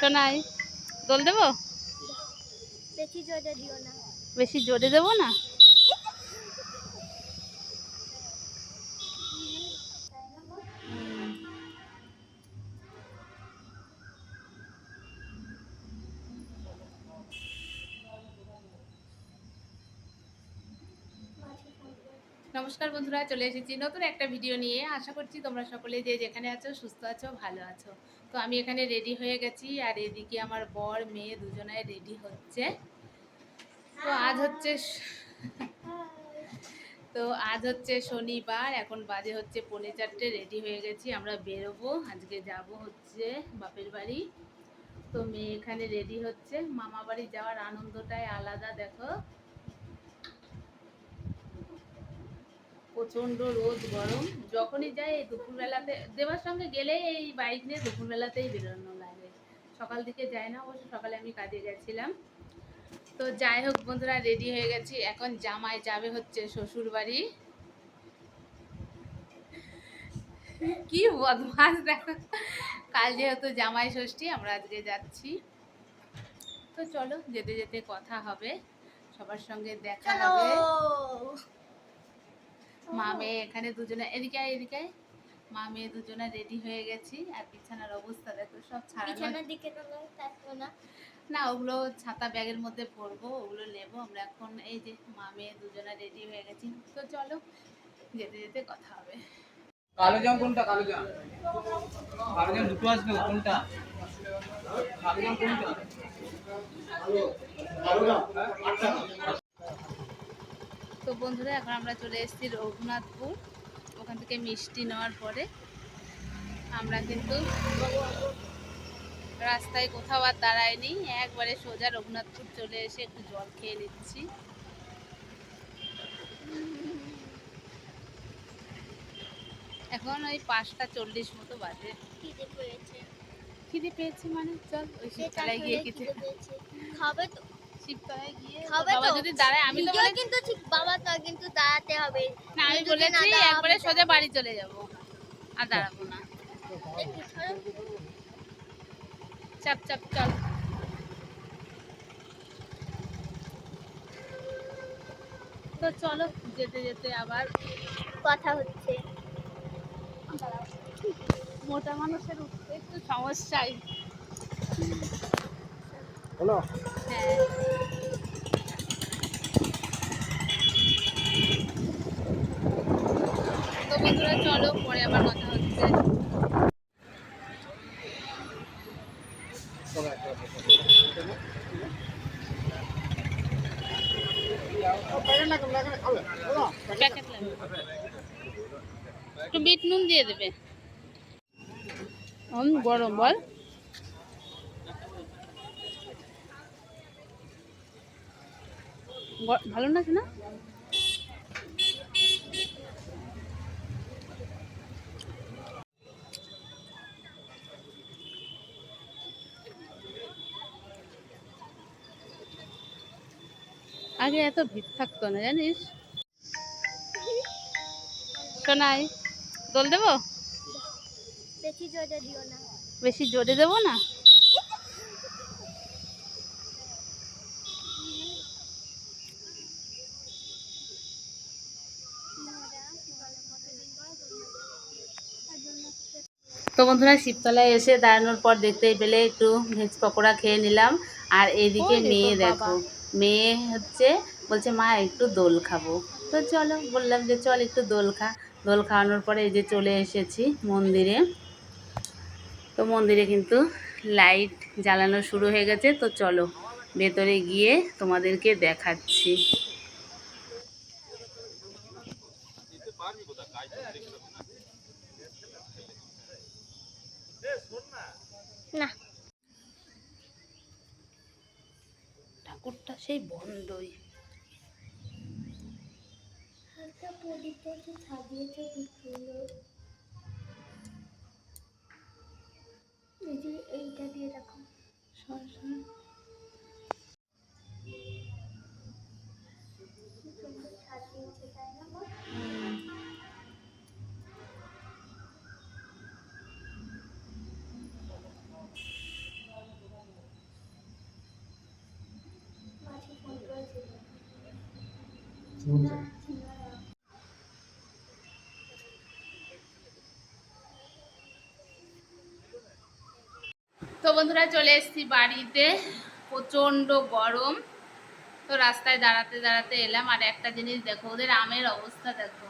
শোনাই। দোল দেবো? বেশি জোরে দিও না। বেশি জোরে দেবো না? নমস্কার বন্ধুরা, চলে এসেছি নতুন একটা ভিডিও নিয়ে। আশা করছি তোমরা সকলে যে যেখানে আছো, সুস্থ আছো, ভালো আছো। তো আমি এখানে রেডি হয়ে গেছি, আর এদিকে আমার বর, মেয়ে দুজনায় রেডি হচ্ছে। তো আজ হচ্ছে তো আজ হচ্ছে শনিবার, এখন বাজে হচ্ছে পৌনে চারটে রেডি হয়ে গেছি, আমরা বেরোবো। আজকে যাব হচ্ছে বাপের বাড়ি। তো মেয়ে এখানে রেডি হচ্ছে। মামা বাড়ি যাওয়ার আনন্দটাই আলাদা, দেখো। প্রচণ্ড রোদ গরম। যখনই যাই এই দুপুরবেলাতে দেবার সঙ্গে গেলেই এই বাইক নিয়ে দুপুরবেলাতেই বেরোনো লাগে। সকাল দিকে যাই না অবশ্য সকালে আমি কাজে গেছিলাম। তো যাই হোক বন্ধুরা রেডি হয়ে গেছি। এখন জামাই যাবে হচ্ছে শ্বশুর বাড়ি কি বদমাস দেখো। কাল যেহেতু জামাই ষষ্ঠী আমরা আজকে যাচ্ছি। তো চলো যেতে যেতে কথা হবে। সবার সঙ্গে দেখা হবে। মা মেয়ে এখানে দুজনে এদিকে আয়, এদিকে আয়। মা মেয়ে দুজনে রেডি হয়ে গেছি। আর বিছানার অবস্থা দেখো সব ছাড়ানো। বিছানার দিকে না। না ওগুলো ছাতা ব্যাগের মধ্যে পরবো ওগুলো নেব। আমরা এখন এই যে মা মেয়ে দুজনে রেডি হয়ে গেছি। তো চলো যেতে যেতে কথা হবে। কালো জাম কোনটা কালো জাম? কালো জাম দুটো আসবে কোনটা? কালো জাম কোনটা? তো বন্ধুরা এখন আমরা চলে এসেছি রঘুনাথপুর। ওখান থেকে মিষ্টি নেওয়ার পরে আমরা কিন্তু রাস্তায় কোথাও আর দাঁড়াইনি একবারে সোজা রঘুনাথপুর চলে এসে একটু জল খেয়ে নিচ্ছি। এখন ওই পাঁচটা চল্লিশ মতো বাজে। খিদে পেয়েছে। মানে? চল ওই সে শীতকালায় গিয়ে কিছু খাবে তো। গিয়ে বাবা তো? যদি দাঁড়ায় আমি তো কিন্তু ঠিক বাবা তো কিন্তু দাঁড়াতে হবে। না আমি বলেছি একবারে সোজা বাড়ি চলে যাব। আর দাঁড়াবো না। চাপ চাপ চল। তো চলো যেতে যেতে আবার কথা হচ্ছে। মোটা মানুষের উঠতে একটু সমস্যাই। হ্যাঁ। বন্ধুরা চলো, পরে আবার কথা হচ্ছে। একটু নুন দিয়ে দেবে। গরম বল। ভালো না না আগে এত ভিড় থাকতো না জানিস? শোনাই দোল দেবো? বেশি জোরে দিও না। বেশি জোরে দেবো না? তো বন্ধুরা শিবতলায় এসে দাঁড়ানোর পর দেখতেই পেলে একটু ভেজ পকোড়া খেয়ে নিলাম। আর এইদিকে মেয়ে দেখো। মেয়ে হচ্ছে বলছে, মা, একটু দোল খাব। তো চলো, বললাম যে, চল একটু দোল খা। দোল খাওয়ানোর পরে এই যে চলে এসেছি মন্দিরে। তো মন্দিরে কিন্তু লাইট জ্বালানো শুরু হয়ে গেছে। তো চলো, ভেতরে গিয়ে তোমাদেরকে দেখাচ্ছি। না। ঠাকুরটা সেই বন্ধই এইটা দিয়ে রাখো সর, তো বন্ধুরা চলে এসেছি বাড়িতে, প্রচণ্ড গরম। তো রাস্তায় দাঁড়াতে দাঁড়াতে এলাম, আর একটা জিনিস দেখো, ওদের আমের অবস্থা দেখো।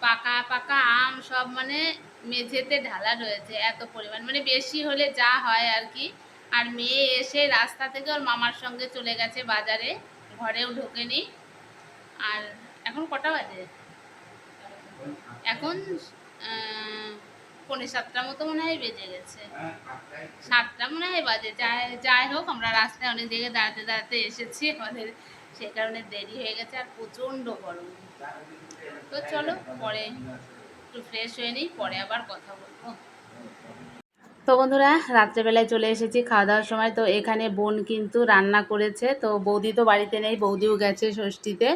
পাকা পাকা আম সব মানে মেঝেতে ঢালা রয়েছে এত পরিমাণ। মানে বেশি হলে যা হয় আর কি। আর মেয়ে এসে রাস্তা থেকে ওর মামার সঙ্গে চলে গেছে বাজারে। ঘরেও ঢোকে ঢোকেনি। আর এখন কটা বাজে? এখন আহ, পৌনে সাতটা মতো মনে হয় বেজে গেছে। সাতটা মনে হয় বাজে। যাই যাই হোক আমরা রাস্তায় অনেক জায়গায় দাঁড়াতে দাঁড়াতে এসেছি। আমাদের সেই কারণে দেরি হয়ে গেছে আর প্রচণ্ড গরম। তো চলো পরে একটু ফ্রেশ হয়ে নিই পরে আবার কথা বলব। তো বন্ধুরা, রাত্রেবেলায় চলে এসেছি খাওয়া দাওয়ার সময়। তো এখানে বোন কিন্তু রান্না করেছে। তো বৌদি তো বাড়িতে নেই, বৌদিও গেছে ষষ্ঠীতে।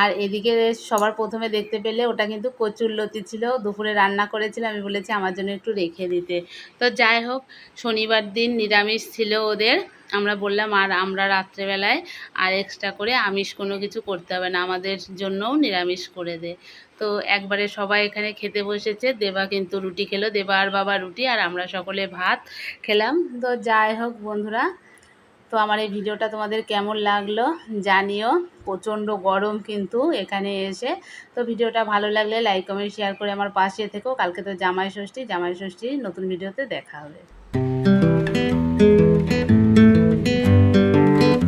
আর এদিকে সবার প্রথমে দেখতে পেলে ওটা কিন্তু কচুর লতি ছিল। দুপুরে রান্না করেছিল, আমি বলেছি আমার জন্য একটু রেখে দিতে। তো যাই হোক, শনিবার দিন নিরামিষ ছিল ওদের। আমরা বললাম, আর আমরা রাত্রেবেলায় আর এক্সট্রা করে আমিষ কোনো কিছু করতে হবে না, আমাদের জন্যও নিরামিষ করে দে। তো একবারে সবাই এখানে খেতে বসেছে, দেবা কিন্তু রুটি খেলো, দেবা আর বাবা রুটি, আর আমরা সকলে ভাত খেলাম। তো যাই হোক বন্ধুরা, তো আমার এই ভিডিওটা তোমাদের কেমন লাগল জানিও, প্রচণ্ড গরম কিন্তু এখানে এসে। তো ভিডিওটা ভালো লাগলে লাইক কমেন্ট শেয়ার করে আমার পাশে থেকো। কালকে তো জামাই ষষ্ঠী জামাই ষষ্ঠী নতুন ভিডিওতে দেখা হবে।